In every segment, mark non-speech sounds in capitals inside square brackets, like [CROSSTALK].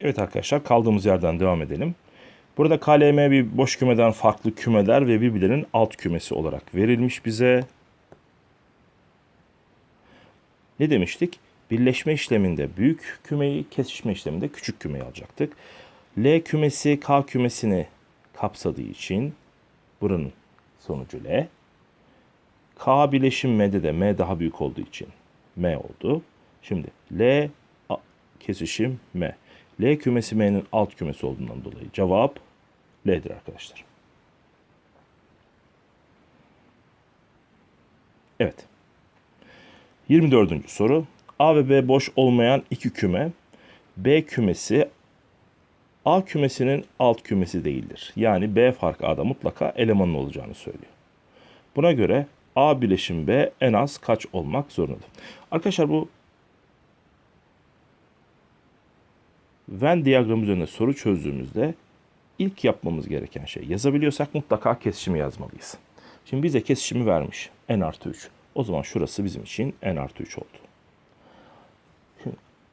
Evet arkadaşlar kaldığımız yerden devam edelim. Burada KLM bir boş kümeden farklı kümeler ve birbirlerinin alt kümesi olarak verilmiş bize. Ne demiştik? Birleşme işleminde büyük kümeyi, kesişme işleminde küçük kümeyi alacaktık. L kümesi K kümesini kapsadığı için buranın sonucu L. K bileşim M'de de M daha büyük olduğu için M oldu. Şimdi L kesişim M. L kümesi M'nin alt kümesi olduğundan dolayı cevap L'dir arkadaşlar. Evet. 24. soru. A ve B boş olmayan iki küme. B kümesi A kümesinin alt kümesi değildir. Yani B farkı A'da mutlaka elemanın olacağını söylüyor. Buna göre A bileşim B en az kaç olmak zorundadır? Arkadaşlar bu Venn diyagramı üzerinde soru çözdüğümüzde ilk yapmamız gereken şey yazabiliyorsak mutlaka kesişimi yazmalıyız. Şimdi bize kesişimi vermiş n artı 3. O zaman şurası bizim için n artı 3 oldu.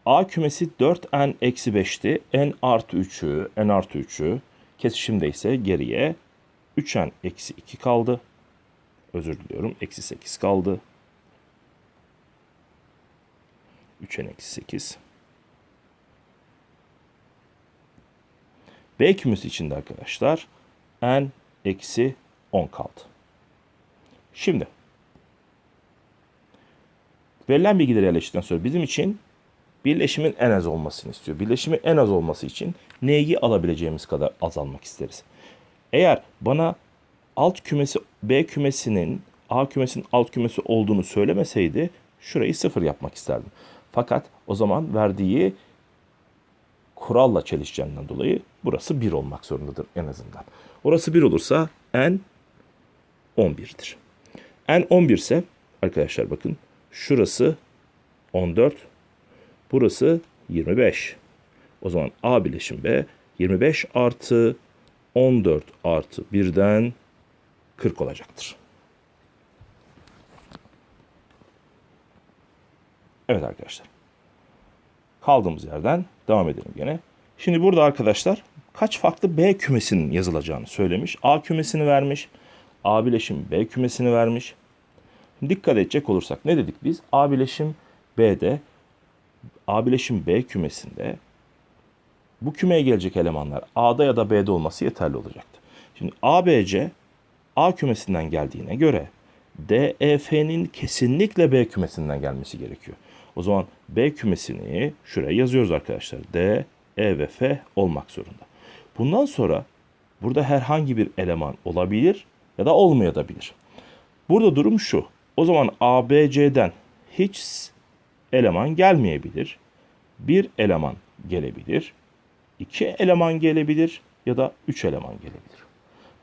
A kümesi 4n eksi 5'ti. n artı 3'ü, n artı 3'ü kesişimde ise geriye 3n eksi 2 kaldı. Özür diliyorum. Eksi 8 kaldı. 3n eksi 8. B kümesi içinde arkadaşlar n eksi 10 kaldı. Şimdi verilen bilgileri yerleştirdikten sonra bizim için birleşimin en az olmasını istiyor. Birleşimin en az olması için neyi alabileceğimiz kadar azalmak isteriz. Eğer bana alt kümesi B kümesinin A kümesinin alt kümesi olduğunu söylemeseydi şurayı sıfır yapmak isterdim. Fakat o zaman verdiği kuralla çelişeceğinden dolayı burası 1 olmak zorundadır en azından. Orası 1 olursa n 11'dir. n 11 ise arkadaşlar bakın şurası 14, burası 25. O zaman A bileşim B 25 artı 14 artı 1'den 40 olacaktır. Evet arkadaşlar. Kaldığımız yerden devam edelim gene. Şimdi burada arkadaşlar kaç farklı B kümesinin yazılacağını söylemiş. A kümesini vermiş. A bileşim B kümesini vermiş. Dikkat edecek olursak ne dedik biz? A bileşim B'de A bileşim B kümesinde bu kümeye gelecek elemanlar A'da ya da B'de olması yeterli olacaktı. Şimdi ABC A kümesinden geldiğine göre DEF'nin kesinlikle B kümesinden gelmesi gerekiyor. O zaman B kümesini şuraya yazıyoruz arkadaşlar. D, E ve F olmak zorunda. Bundan sonra burada herhangi bir eleman olabilir ya da olmayabilir. Burada durum şu. O zaman ABC'den hiç eleman gelmeyebilir. Bir eleman gelebilir. iki eleman gelebilir ya da üç eleman gelebilir.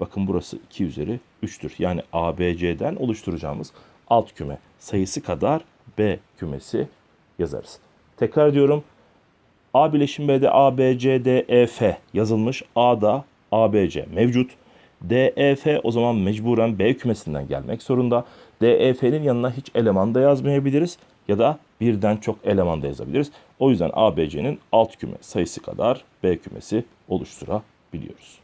Bakın burası 2 üzeri 3'tür. Yani ABC'den oluşturacağımız alt küme sayısı kadar B kümesi yazarız. Tekrar diyorum. A bileşim B'de A, B, C, D, E, F yazılmış. A'da A, B, C mevcut. D, E, F o zaman mecburen B kümesinden gelmek zorunda. D, E, F'nin yanına hiç eleman da yazmayabiliriz. Ya da birden çok eleman da yazabiliriz. O yüzden A, B, C'nin alt küme sayısı kadar B kümesi oluşturabiliyoruz.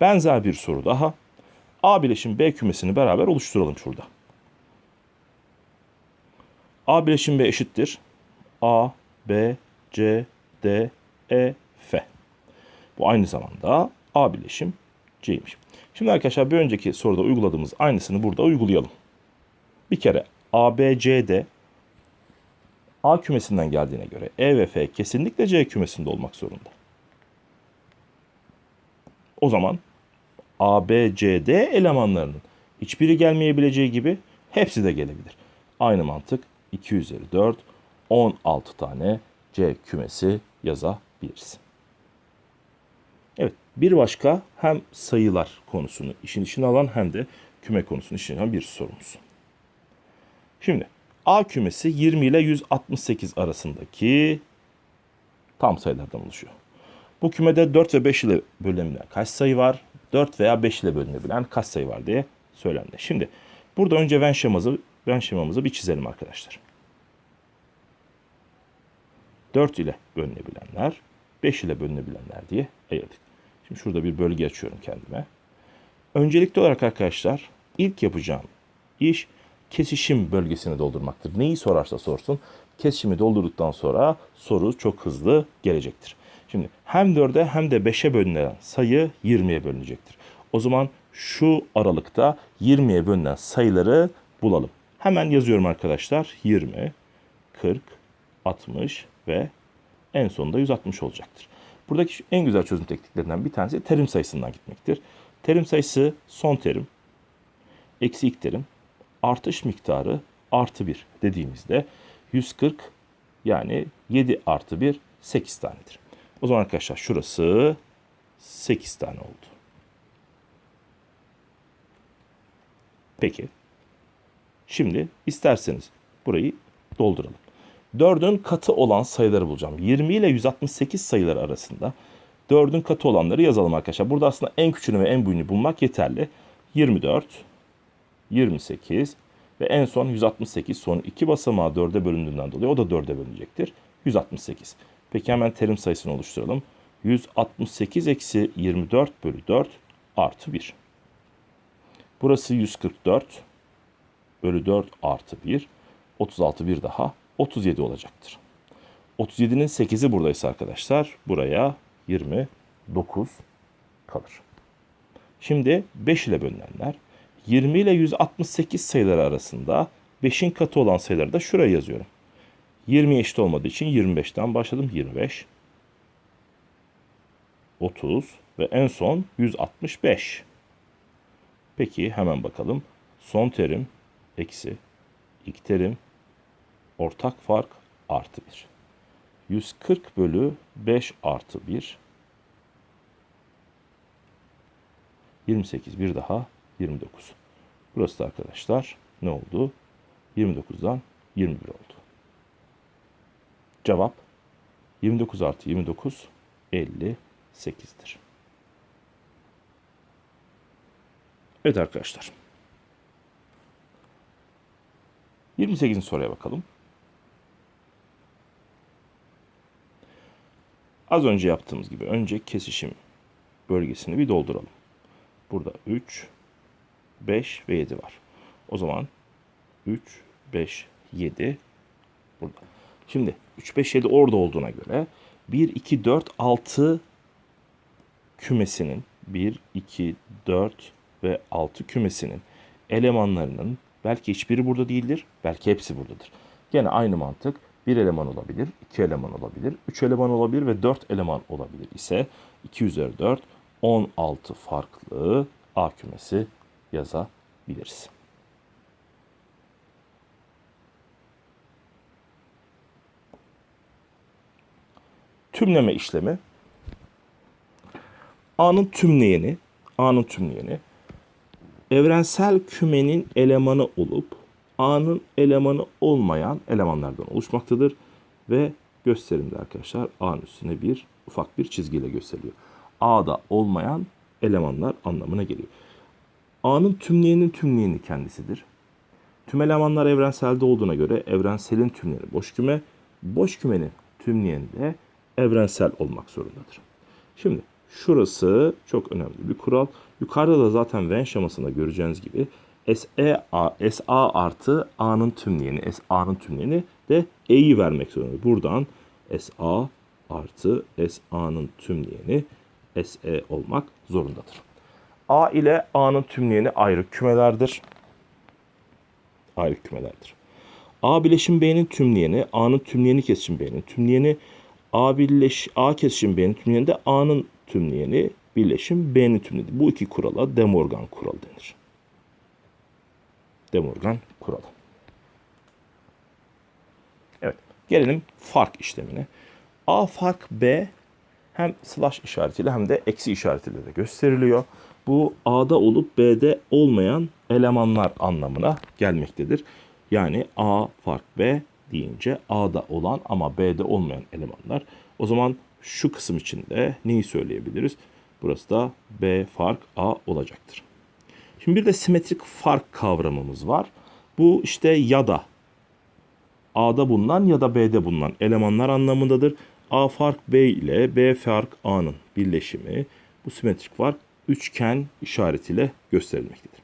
Benzer bir soru daha. A bileşim B kümesini beraber oluşturalım şurada. A bileşim B eşittir. A, B, C, D, E, F. Bu aynı zamanda A bileşim C'ymiş. Şimdi arkadaşlar bir önceki soruda uyguladığımız aynısını burada uygulayalım. Bir kere A, B, C'de A kümesinden geldiğine göre E ve F kesinlikle C kümesinde olmak zorunda. O zaman A, B, C, D elemanlarının hiçbiri gelmeyebileceği gibi hepsi de gelebilir. Aynı mantık 2 üzeri 4, 16 tane C kümesi yazabiliriz. Evet, bir başka hem sayılar konusunu işin içine alan hem de küme konusunu işin içine alan bir sorumuz. Şimdi A kümesi 20 ile 168 arasındaki tam sayılardan oluşuyor. Bu kümede 4 ve 5 ile bölünebilen kaç sayı var? 4 veya 5 ile bölünebilen kaç sayı var diye söylendi. Şimdi burada önce Venn şemamızı, Venn şemamızı bir çizelim arkadaşlar. 4 ile bölünebilenler, 5 ile bölünebilenler diye ayırdık. Şimdi şurada bir bölge açıyorum kendime. Öncelikli olarak arkadaşlar ilk yapacağım iş kesişim bölgesini doldurmaktır. Neyi sorarsa sorsun kesişimi doldurduktan sonra soru çok hızlı gelecektir. Şimdi hem 4'e hem de 5'e bölünen sayı 20'ye bölünecektir. O zaman şu aralıkta 20'ye bölünen sayıları bulalım. Hemen yazıyorum arkadaşlar. 20, 40, 60 ve en sonunda 160 olacaktır. Buradaki en güzel çözüm tekniklerinden bir tanesi terim sayısından gitmektir. Terim sayısı son terim, eksi ilk terim, artış miktarı artı 1 dediğimizde 140 yani 7 artı 1 8 tanedir. O zaman arkadaşlar şurası 8 tane oldu. Peki. Şimdi isterseniz burayı dolduralım. 4'ün katı olan sayıları bulacağım. 20 ile 168 sayıları arasında 4'ün katı olanları yazalım arkadaşlar. Burada aslında en küçüğünü ve en büyüğünü bulmak yeterli. 24, 28 ve en son 168 son iki basamağı 4'e bölündüğünden dolayı o da 4'e bölünecektir. 168. Peki hemen terim sayısını oluşturalım. 168 eksi 24 bölü 4 artı 1. Burası 144 bölü 4 artı 1. 36 bir daha 37 olacaktır. 37'nin 8'i buradaysa arkadaşlar buraya 29 kalır. Şimdi 5 ile bölünenler 20 ile 168 sayıları arasında 5'in katı olan sayıları da şuraya yazıyorum. 20 eşit olmadığı için 25'ten başladım. 25, 30 ve en son 165. Peki hemen bakalım. Son terim eksi ilk terim ortak fark artı 1. 140 bölü 5 artı 1. 28 bir daha 29. Burası da arkadaşlar ne oldu? 29'dan 21 oldu. Cevap 29 artı 29 58'dir. Evet arkadaşlar. 28. soruya bakalım. Az önce yaptığımız gibi önce kesişim bölgesini bir dolduralım. Burada 3, 5 ve 7 var. O zaman 3, 5, 7 burada. Şimdi 3, 5, 7 orada olduğuna göre 1, 2, 4, 6 kümesinin 1, 2, 4 ve 6 kümesinin elemanlarının belki hiçbiri burada değildir, belki hepsi buradadır. Gene aynı mantık bir eleman olabilir, iki eleman olabilir, üç eleman olabilir ve dört eleman olabilir ise 2 üzeri 4, 16 farklı A kümesi yazabiliriz. Tümleme işlemi A'nın tümleyeni, A'nın tümleyeni evrensel kümenin elemanı olup A'nın elemanı olmayan elemanlardan oluşmaktadır ve gösterimde arkadaşlar A'nın üstüne bir ufak bir çizgiyle gösteriliyor. A'da olmayan elemanlar anlamına geliyor. A'nın tümleyenin tümleyeni kendisidir. Tüm elemanlar evrenselde olduğuna göre evrenselin tümleyeni boş küme, boş kümenin tümleyeni de evrensel olmak zorundadır. Şimdi şurası çok önemli bir kural. Yukarıda da zaten Venn şemasında göreceğiniz gibi SE A, SA artı A'nın tümleyeni, SA'nın tümleyeni de E'yi vermek zorunda. Buradan SA artı SA'nın tümleyeni SE olmak zorundadır. A ile A'nın tümleyeni ayrı kümelerdir. Ayrı kümelerdir. A bileşim B'nin tümleyeni, A'nın tümleyeni kesişim B'nin tümleyeni, A birleş A kesişim B'nin tümleyeni de A'nın tümleyeni birleşim B'nin tümleyeni. Bu iki kurala De Morgan kuralı denir. De Morgan kuralı. Evet. Gelelim fark işlemine. A fark B hem slash işaretiyle hem de eksi işaretiyle de gösteriliyor. Bu A'da olup B'de olmayan elemanlar anlamına gelmektedir. Yani A fark B deyince A'da olan ama B'de olmayan elemanlar. O zaman şu kısım içinde neyi söyleyebiliriz? Burası da B fark A olacaktır. Şimdi bir de simetrik fark kavramımız var. Bu işte ya da A'da bulunan ya da B'de bulunan elemanlar anlamındadır. A fark B ile B fark A'nın birleşimi bu simetrik fark üçgen işaretiyle gösterilmektedir.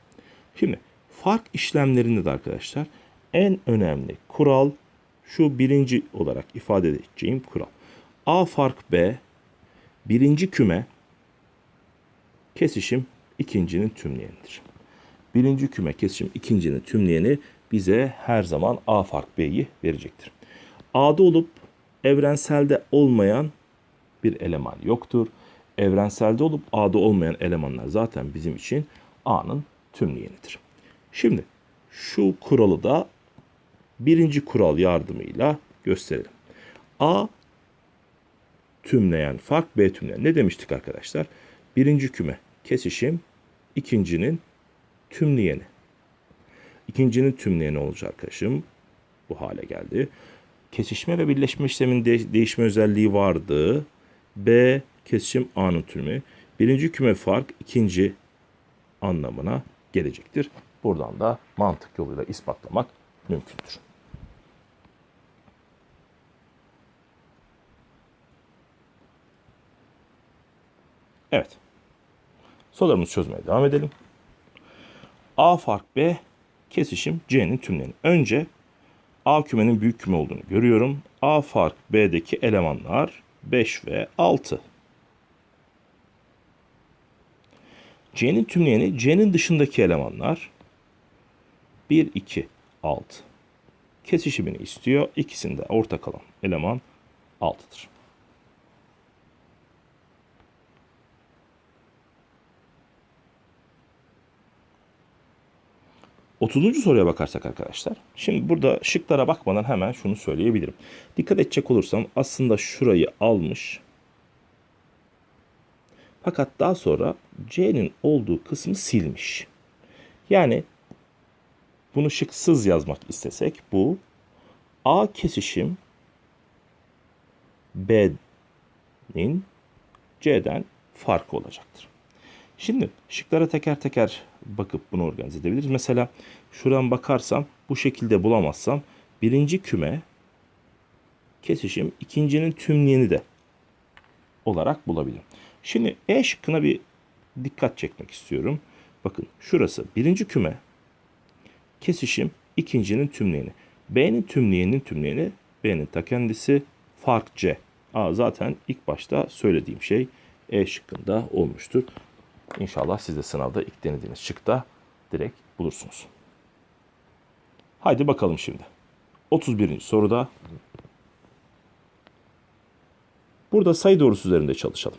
Şimdi fark işlemlerinde de arkadaşlar en önemli kural şu birinci olarak ifade edeceğim kural. A fark B birinci küme kesişim ikincinin tümleyenidir. Birinci küme kesişim ikincinin tümleyeni bize her zaman A fark B'yi verecektir. A'da olup evrenselde olmayan bir eleman yoktur. Evrenselde olup A'da olmayan elemanlar zaten bizim için A'nın tümleyenidir. Şimdi şu kuralı da birinci kural yardımıyla gösterelim. A tümleyen fark B tümleyen. Ne demiştik arkadaşlar? Birinci küme kesişim ikincinin tümleyeni. İkincinin tümleyeni olacak arkadaşım. Bu hale geldi. Kesişme ve birleşme işleminin de- değişme özelliği vardı. B kesişim A'nın tümü. Birinci küme fark ikinci anlamına gelecektir. Buradan da mantık yoluyla ispatlamak mümkündür. Evet. Sorularımızı çözmeye devam edelim. A fark B kesişim C'nin tümleni. Önce A kümenin büyük küme olduğunu görüyorum. A fark B'deki elemanlar 5 ve 6. C'nin tümleyeni C'nin dışındaki elemanlar 1, 2, 6. Kesişimini istiyor. İkisinde ortak kalan eleman 6'dır. 30. soruya bakarsak arkadaşlar. Şimdi burada şıklara bakmadan hemen şunu söyleyebilirim. Dikkat edecek olursam aslında şurayı almış. Fakat daha sonra C'nin olduğu kısmı silmiş. Yani bunu şıksız yazmak istesek bu A kesişim B'nin C'den farkı olacaktır. Şimdi şıklara teker teker bakıp bunu organize edebiliriz. Mesela şuradan bakarsam bu şekilde bulamazsam birinci küme kesişim ikincinin tümleyeni de olarak bulabilirim. Şimdi E şıkkına bir dikkat çekmek istiyorum. Bakın şurası birinci küme kesişim ikincinin tümleyeni. B'nin tümleyeninin tümleyeni B'nin ta kendisi fark C. Aa, zaten ilk başta söylediğim şey E şıkkında olmuştur. İnşallah siz de sınavda ilk denediğiniz şıkta direkt bulursunuz. Haydi bakalım şimdi. 31. soruda burada sayı doğrusu üzerinde çalışalım.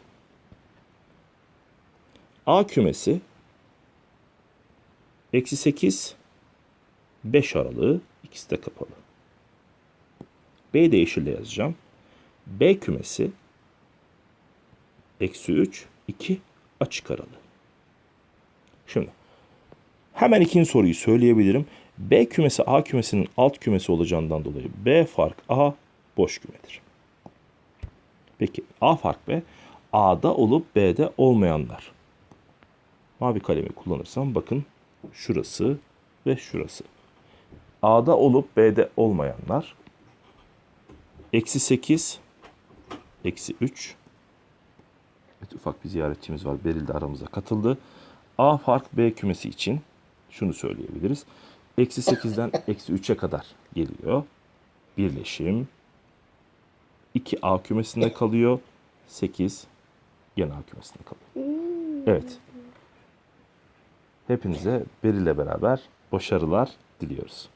A kümesi eksi 8 5 aralığı ikisi de kapalı. B'yi de yeşille yazacağım. B kümesi eksi 3 2 açık aralığı. Şimdi hemen ikinci soruyu söyleyebilirim. B kümesi A kümesinin alt kümesi olacağından dolayı B fark A boş kümedir. Peki A fark B A'da olup B'de olmayanlar. Mavi kalemi kullanırsam bakın şurası ve şurası. A'da olup B'de olmayanlar eksi 8 eksi 3 Evet, ufak bir ziyaretçimiz var. Beril de aramıza katıldı. A fark B kümesi için şunu söyleyebiliriz. Eksi 8'den [LAUGHS] eksi 3'e kadar geliyor. Birleşim. 2 A kümesinde kalıyor. 8 gene A kümesinde kalıyor. Evet. Hepinize Beril'le beraber başarılar diliyoruz.